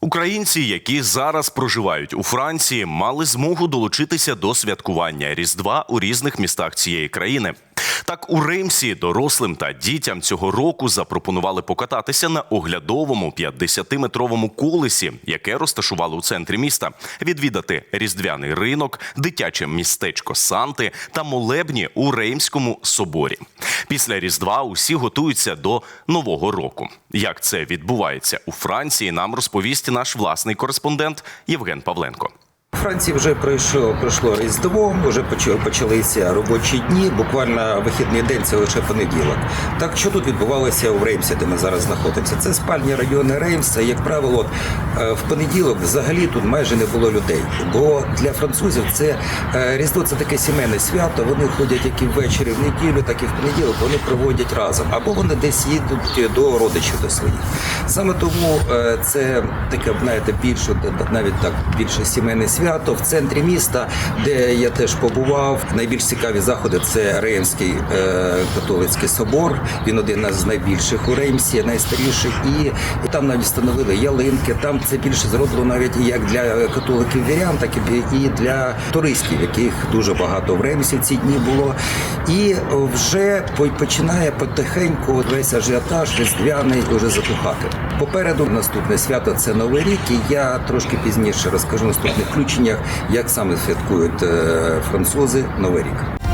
Українці, які зараз проживають у Франції, мали змогу долучитися до святкування Різдва у різних містах цієї країни. Так, у Римсі дорослим та дітям цього року запропонували покататися на оглядовому 50-метровому колесі, яке розташували у центрі міста, відвідати різдвяний ринок, дитяче містечко Санти та молебні у Реймському соборі. Після Різдва усі готуються до нового року. Як це відбувається у Франції, нам розповість наш власний кореспондент Євген Павленко. Франції вже пройшло пройшло Різдво, вже почалися робочі дні. Буквально вихідний день це лише понеділок. Так що тут відбувалося у Реймсі, де ми зараз знаходимося? Це спальні райони Реймса. Як правило, е, в понеділок взагалі тут майже не було людей. Бо для французів це е, Різдво це таке сімейне свято. Вони ходять як і ввечері в неділю, так і в понеділок. Вони проводять разом. Або вони десь їдуть до родичів до своїх. Саме тому е, це таке, знаєте, більше навіть так більше сімейне свято в центрі міста, де я теж побував. Найбільш цікаві заходи це Реймський е, католицький собор. Він один з найбільших у Реймсі, найстаріших, і, там навіть встановили ялинки. Там це більше зроблено навіть як для католиків вірян, так і для туристів, яких дуже багато в Реймсі в ці дні було. І вже починає потихеньку весь ажіотаж різдвяний уже затухати. Попереду наступне свято це Новий рік, і я трошки пізніше розкажу в наступних включеннях, як саме святкують е, французи Новий рік.